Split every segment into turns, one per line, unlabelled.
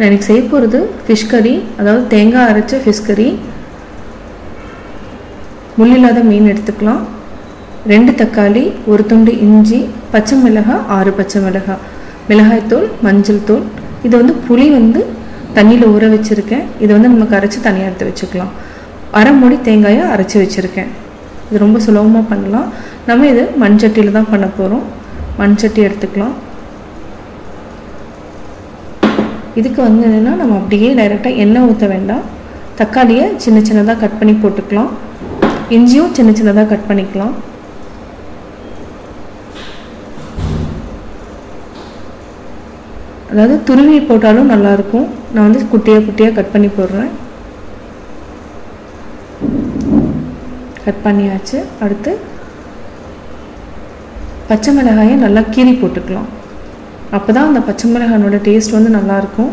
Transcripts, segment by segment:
நான் எனக்கு செய்ய போகிறது ஃபிஷ் கறி அதாவது தேங்காய் அரைச்ச ஃபிஷ் கறி முள் இல்லாத மீன் எடுத்துக்கலாம். ரெண்டு தக்காளி ஒரு துண்டு இஞ்சி பச்சை மிளகாய் ஆறு பச்சை மிளகாய் மிளகாய்த்தூள் மஞ்சள் தூள். இது வந்து புளி வந்து தண்ணியில் ஊற வச்சுருக்கேன். இதை வந்து நம்ம கரைச்சி தனியாக எடுத்து வச்சுக்கலாம். அரை மூடி தேங்காயை அரைச்சி வச்சுருக்கேன். இது ரொம்ப சுலபமாக பண்ணலாம். நம்ம இது மண்சட்டியில் தான் பண்ண போகிறோம் மண்சட்டி எடுத்துக்கலாம். இதுக்கு வந்து என்னென்னா நம்ம அப்படியே டைரெக்டாக எண்ணெய் ஊற்ற வேண்டாம். தக்காளியை சின்ன சின்னதாக கட் பண்ணி போட்டுக்கலாம். இஞ்சியும் சின்ன சின்னதாக கட் பண்ணிக்கலாம். அதாவது துருவி போட்டாலும் நல்லாயிருக்கும். நான் வந்து குட்டியாக குட்டியாக கட் பண்ணி போடுறேன். கட் பண்ணியாச்சு. அடுத்து பச்சை மிளகாயை நல்லா கீறி போட்டுக்கலாம். அப்போ தான் அந்த பச்சை மிளகானோட டேஸ்ட் வந்து நல்லாயிருக்கும்.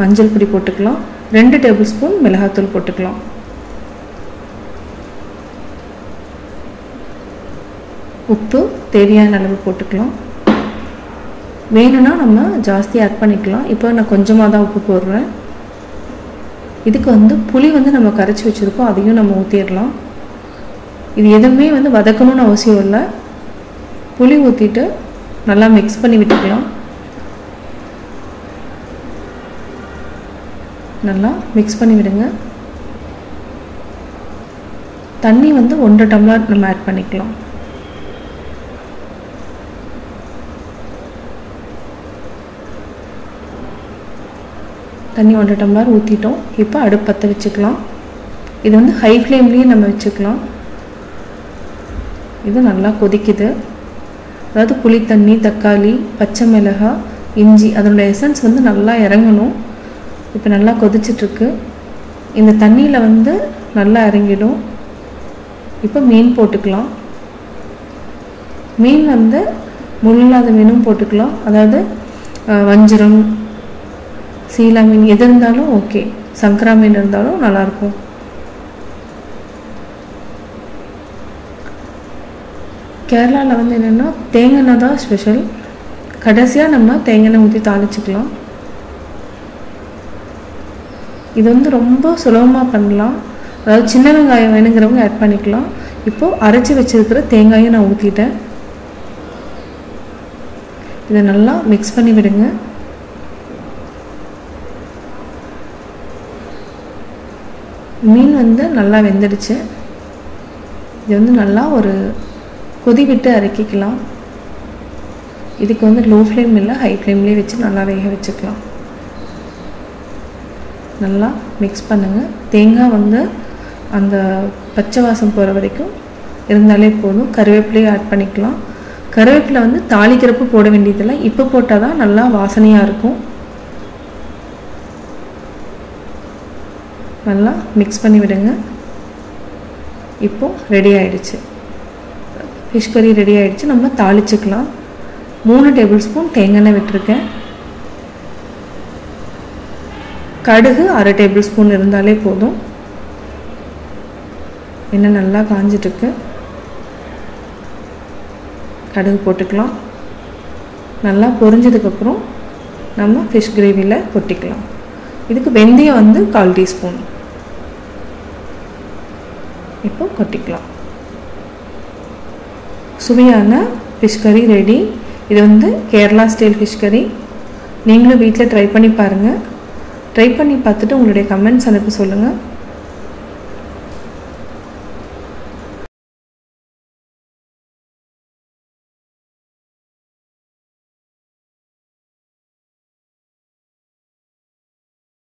மஞ்சள் பொடி போட்டுக்கலாம். ரெண்டு டேபிள் ஸ்பூன் மிளகாத்தூள் போட்டுக்கலாம். உப்பு தேவையான அளவு போட்டுக்கலாம். வேணும்னா நம்ம ஜாஸ்தி ஆட் பண்ணிக்கலாம். இப்போ நான் கொஞ்சமாக தான் உப்பு போடுறேன். இதுக்கு வந்து புளி வந்து நம்ம கரைச்சி வச்சுருக்கோம். அதையும் நம்ம ஊற்றிடலாம் இது எதுவுமே வந்து வதக்கணும்னு அவசியம் இல்லை. புளி ஊற்றிட்டு நல்லா மிக்ஸ் பண்ணி விட்டுக்கலாம். நல்லா மிக்ஸ் பண்ணி விடுங்க. தண்ணி வந்து ஒன்றரை டம்ளர் நம்ம ஆட் பண்ணிக்கலாம். தண்ணி ஒன்றரை டம்ளர் ஊற்றிட்டோம் இப்போ அடுப்பு பற்ற வச்சுக்கலாம். இது வந்து ஹை ஃப்ளேம்லேயே நம்ம வச்சுக்கலாம். இது நல்லா கொதிக்குது. அதாவது புளி தண்ணி தக்காளி பச்சை மிளகாய் இஞ்சி அதனோட எசன்ஸ் வந்து நல்லா இறங்கணும். இப்போ நல்லா கொதிச்சிட்ருக்கு. இந்த தண்ணியில் வந்து நல்லா இறங்கிடும். இப்போ மீன் போட்டுக்கலாம். மீன் வந்து முள்ளாத மீனும் போட்டுக்கலாம். அதாவது வஞ்சிரம் சீலா மீன் எது இருந்தாலும் ஓகே சங்கரா மீன் இருந்தாலும் நல்லாயிருக்கும் கேரளாவில் வந்து என்னென்னா தேங்காய் தான் ஸ்பெஷல் கடைசியாக நம்ம தேங்காய் ஊற்றி தாளிச்சிக்கலாம். இது வந்து ரொம்ப சுலபமாக பண்ணலாம். அதாவது சின்ன வெங்காயம் வேணுங்கிறவங்க ஆட் பண்ணிக்கலாம். இப்போது அரைச்சி வச்சுருக்கிற தேங்காயும் நான் ஊற்றிட்டேன் இதை நல்லா மிக்ஸ் பண்ணி விடுங்க. மீன் வந்து நல்லா வெந்துடுச்சு. இது வந்து நல்லா ஒரு கொதி விட்டு அரைக்கிக்கலாம் இதுக்கு வந்து லோ ஃப்ளேம் இல்லை ஹை ஃப்ளேம்லேயே வச்சு நல்லா வேக வச்சுக்கலாம். நல்லா மிக்ஸ் பண்ணுங்கள் தேங்காய் வந்து அந்த பச்சை வாசம் போகிற வரைக்கும் இருந்தாலே போதும். கருவேப்பிலையும் ஆட் பண்ணிக்கலாம். கருவேப்பிலை வந்து தாளிக்கிறப்ப போட வேண்டியதில்லை. இப்போ போட்டால் தான் நல்லா வாசனையாக இருக்கும். நல்லா மிக்ஸ் பண்ணி விடுங்க. இப்போது ரெடி ஆயிடுச்சு. ஃபிஷ் கறி ரெடி ஆகிடுச்சு நம்ம தாளிச்சுக்கலாம். மூணு டேபிள் ஸ்பூன் தேங்காய் விட்டுருக்கேன். கடுகு அரை டேபிள் ஸ்பூன் இருந்தாலே போதும். எண்ணெய் நல்லா காஞ்சிட்ருக்கு கடுகு போட்டுக்கலாம். நல்லா பொரிஞ்சதுக்கப்புறம் நம்ம ஃபிஷ் கிரேவியில் கொட்டிக்கலாம். இதுக்கு வெந்தயம் வந்து கால் டீஸ்பூன். இப்போ கொட்டிக்கலாம். சுவையான ஃபிஷ் கறி ரெடி இது வந்து கேரளா ஸ்டைல் ஃபிஷ் கறி நீங்களும் வீட்டில் ட்ரை பண்ணி பாருங்கள் ட்ரை பண்ணி பார்த்துட்டு உங்களுடைய கமெண்ட்ஸ் அனுப்ப சொல்லுங்கள்